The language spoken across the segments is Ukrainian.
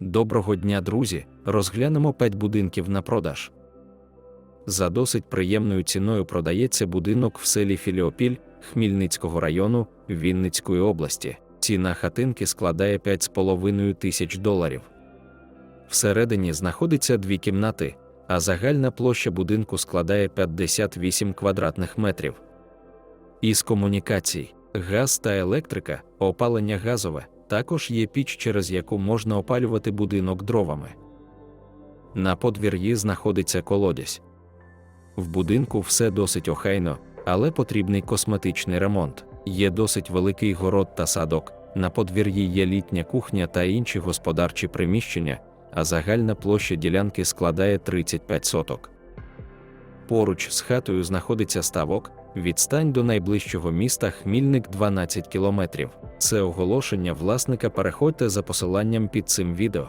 Доброго дня, друзі! Розглянемо 5 будинків на продаж. За досить приємною ціною продається будинок в селі Філіопіль Хмільницького району Вінницької області. Ціна хатинки складає 5,5 тисяч доларів. Всередині знаходиться дві кімнати, а загальна площа будинку складає 58 квадратних метрів. Із комунікацій, газ та електрика, опалення газове, також є піч, через яку можна опалювати будинок дровами. На подвір'ї знаходиться колодязь. В будинку все досить охайно, але потрібний косметичний ремонт. Є досить великий город та садок. На подвір'ї є літня кухня та інші господарчі приміщення, а загальна площа ділянки складає 35 соток. Поруч з хатою знаходиться ставок, відстань до найближчого міста Хмільник 12 кілометрів. Це оголошення власника переходьте за посиланням під цим відео.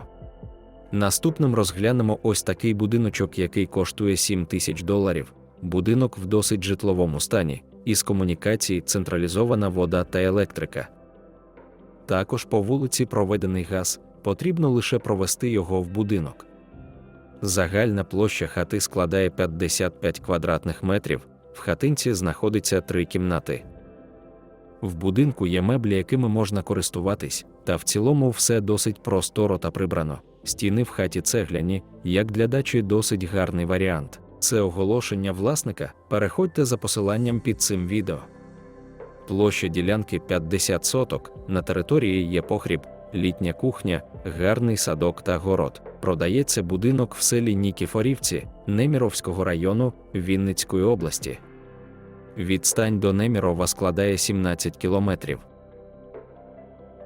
Наступним розглянемо ось такий будиночок, який коштує 7 тисяч доларів. Будинок в досить житловому стані, із комунікацій централізована вода та електрика. Також по вулиці проведений газ, потрібно лише провести його в будинок. Загальна площа хати складає 55 квадратних метрів, в хатинці знаходиться три кімнати. В будинку є меблі, якими можна користуватись, та в цілому все досить просторо та прибрано. Стіни в хаті цегляні, як для дачі досить гарний варіант. Це оголошення власника. Переходьте за посиланням під цим відео. Площа ділянки 50 соток. На території є погріб, літня кухня, гарний садок та город. Продається будинок в селі Нікіфорівці Неміровського району Вінницької області. Відстань до Немірова складає 17 кілометрів.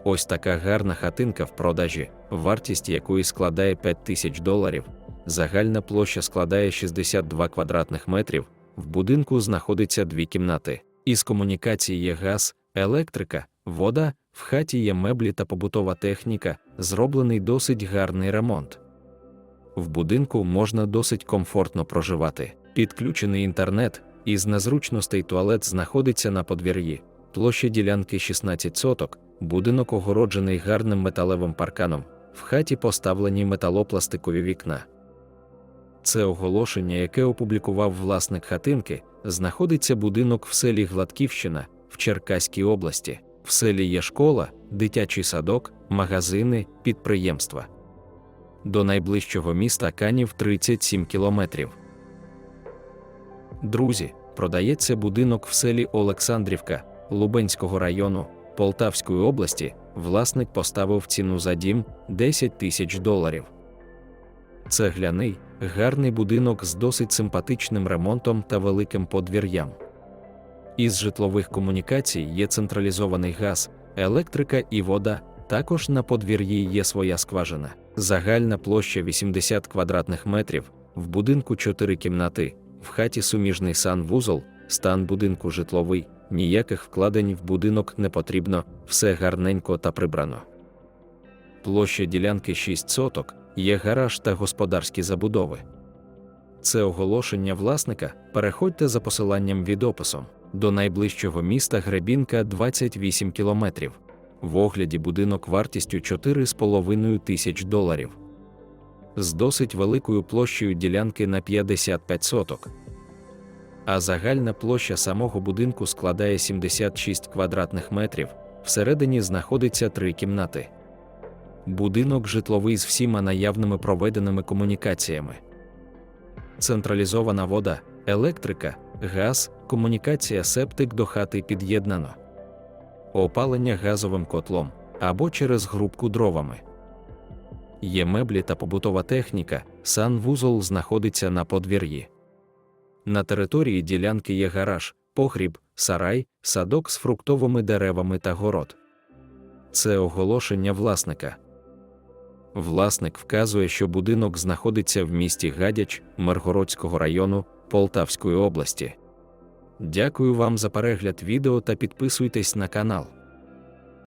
Ось така гарна хатинка в продажі, вартість якої складає 5 тисяч доларів. Загальна площа складає 62 квадратних метрів. В будинку знаходиться дві кімнати. Із комунікацій є газ, електрика, вода, в хаті є меблі та побутова техніка, зроблений досить гарний ремонт. В будинку можна досить комфортно проживати. Підключений інтернет, із незручностей туалет знаходиться на подвір'ї. Площа ділянки 16 соток, будинок огороджений гарним металевим парканом, в хаті поставлені металопластикові вікна. Це оголошення, яке опублікував власник хатинки, знаходиться будинок в селі Гладківщина в Черкаській області. В селі є школа, дитячий садок, магазини, підприємства. До найближчого міста Канів 37 кілометрів. Друзі, продається будинок в селі Олександрівка Лубенського району Полтавської області. Власник поставив ціну за дім 10 тисяч доларів. Цегляний, гарний будинок з досить симпатичним ремонтом та великим подвір'ям. Із житлових комунікацій є централізований газ, електрика і вода. Також на подвір'ї є своя скважина. Загальна площа 80 квадратних метрів, в будинку 4 кімнати, в хаті суміжний санвузол, стан будинку житловий, ніяких вкладень в будинок не потрібно, все гарненько та прибрано. Площа ділянки 6 соток, є гараж та господарські забудови. Це оголошення власника. Переходьте за посиланням від описом. До найближчого міста Гребінка 28 кілометрів. В огляді будинок вартістю 4,5 тисяч доларів. З досить великою площею ділянки на 55 соток. А загальна площа самого будинку складає 76 квадратних метрів. Всередині знаходиться три кімнати. Будинок житловий з всіма наявними проведеними комунікаціями. Централізована вода, електрика, газ, комунікація септик до хати під'єднано. Опалення газовим котлом або через грубку дровами. Є меблі та побутова техніка, санвузол знаходиться на подвір'ї. На території ділянки є гараж, погріб, сарай, садок з фруктовими деревами та город. Це оголошення власника. Власник вказує, що будинок знаходиться в місті Гадяч Миргородського району Полтавської області. Дякую вам за перегляд відео та підписуйтесь на канал.